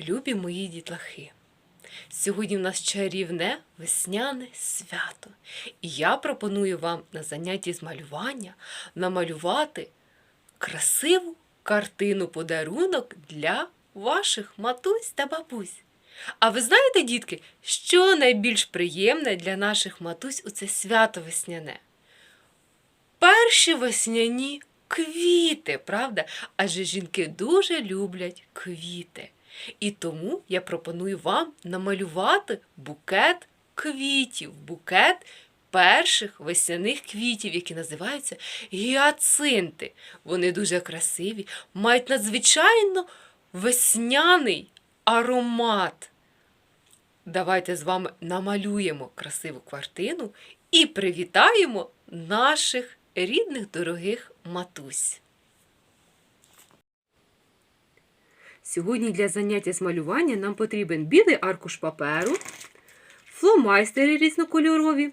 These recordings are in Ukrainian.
Любі мої дітлахи, сьогодні в нас чарівне весняне свято. І я пропоную вам на занятті з малювання намалювати красиву картину подарунок для ваших матусь та бабусь. А ви знаєте, дітки, що найбільш приємне для наших матусь у це свято весняне? Перші весняні квіти, правда? Адже жінки дуже люблять квіти. І тому я пропоную вам намалювати букет квітів, букет перших весняних квітів, які називаються гіацинти. Вони дуже красиві, мають надзвичайно весняний аромат. Давайте з вами намалюємо красиву картину і привітаємо наших рідних дорогих матусь. Сьогодні для заняття з малювання нам потрібен білий аркуш паперу, фломайстери різнокольорові,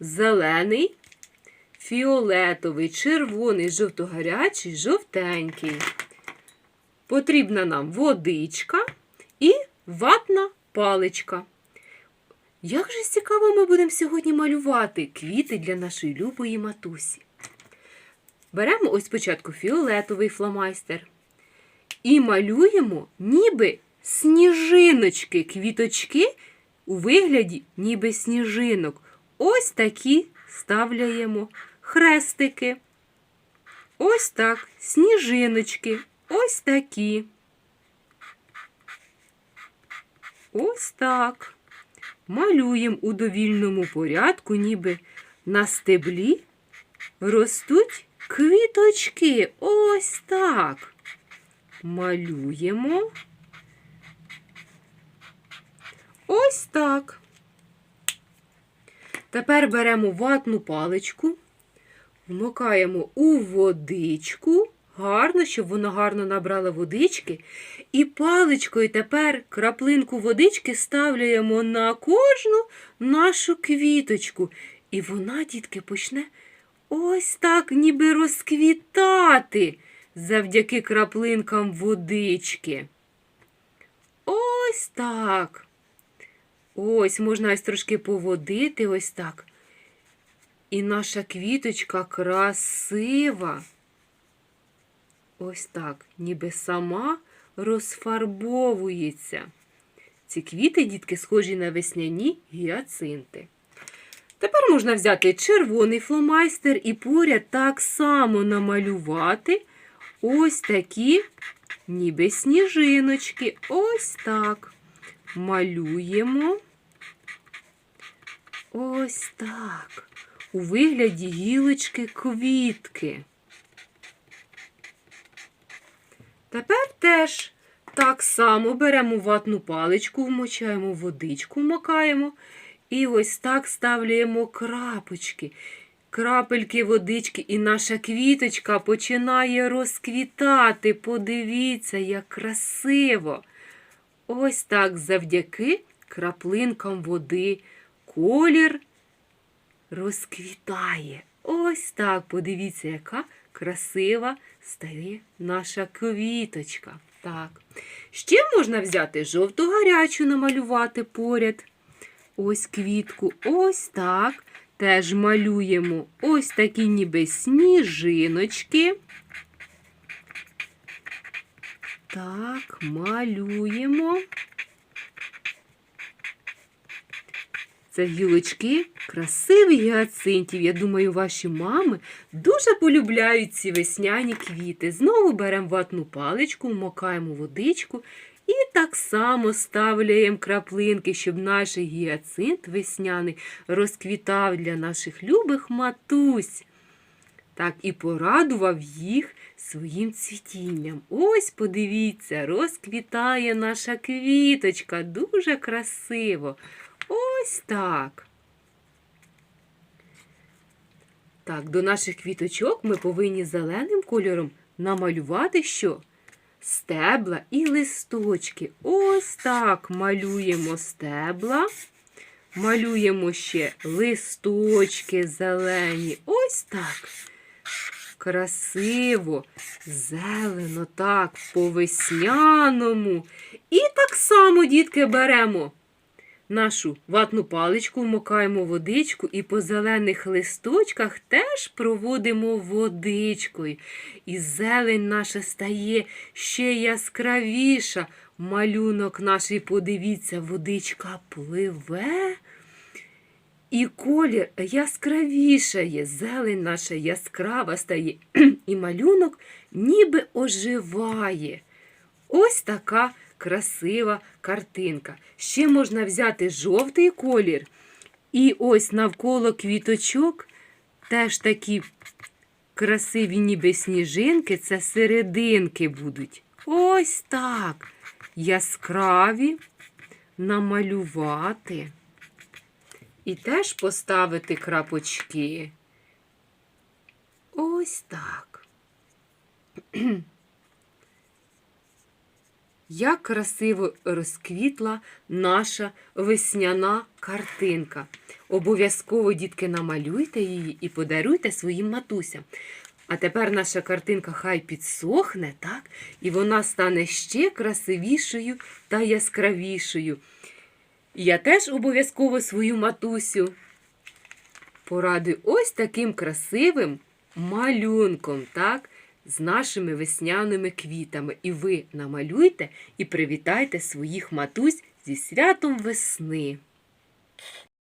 зелений, фіолетовий, червоний, жовтогарячий, жовтенький. Потрібна нам водичка і ватна паличка. Як же цікаво ми будемо сьогодні малювати квіти для нашої любої матусі. Беремо ось спочатку фіолетовий фломайстер і малюємо ніби сніжиночки, квіточки у вигляді ніби сніжинок. Ось такі ставляємо хрестики. Ось так, сніжиночки, ось такі. Ось так. Малюємо у довільному порядку, ніби на стеблі ростуть квіточки. Ось так. Малюємо. Ось так. Тепер беремо ватну паличку, вмикаємо у водичку, гарно, щоб вона гарно набрала водички. І паличкою тепер краплинку водички ставляємо на кожну нашу квіточку. І вона, дітки, почне ось так ніби розквітати завдяки краплинкам водички. Ось так. Ось, можна ось трошки поводити, ось так. І наша квіточка красива. Ось так, ніби сама розфарбовується. Ці квіти, дітки, схожі на весняні гіацинти. Тепер можна взяти червоний фломайстер і поряд так само намалювати ось такі, ніби сніжиночки. Ось так. Малюємо. Ось так. У вигляді гілочки квітки. Тепер теж так само беремо ватну паличку, вмочаємо водичку, вмокаємо і ось так ставляємо крапочки. Крапельки водички, і наша квіточка починає розквітати. Подивіться, як красиво. Ось так завдяки краплинкам води колір розквітає. Ось так, подивіться, яка красива стає наша квіточка. Так. Ще можна взяти жовту гарячу намалювати поряд. Ось квітку. Ось так. Теж малюємо ось такі ніби сніжиночки. Так, малюємо. Це гілочки красивих гіацинтів. Я думаю, ваші мами дуже полюбляють ці весняні квіти. Знову беремо ватну паличку, вмокаємо водичку і так само ставляємо краплинки, щоб наш гіацинт весняний розквітав для наших любих матусь. Так, і порадував їх своїм цвітінням. Ось, подивіться, розквітає наша квіточка. Дуже красиво. Ось так. Так, до наших квіточок ми повинні зеленим кольором намалювати що? Стебла і листочки. Ось так малюємо стебла. Малюємо ще листочки зелені. Ось так. красиво, зелено, так, по весняному. І так само, дітки, беремо нашу ватну паличку, вмокаємо водичку і по зелених листочках теж проводимо водичкою. І зелень наша стає ще яскравіша. Малюнок наш, подивіться, водичка пливе. І колір яскравішає, зелень наша яскрава стає, і малюнок ніби оживає. Ось така красива картинка. Ще можна взяти жовтий колір. І ось навколо квіточок теж такі красиві, ніби сніжинки, це серединки будуть. Ось так. Яскраві намалювати. І теж поставити крапочки. Ось так. Як красиво розквітла наша весняна картинка. Обов'язково, дітки, намалюйте її і подаруйте своїм матусям. А тепер наша картинка хай підсохне, так? І вона стане ще красивішою та яскравішою. Я теж обов'язково свою матусю порадую ось таким красивим малюнком, так? З нашими весняними квітами. І ви намалюйте і привітайте своїх матусь зі святом весни.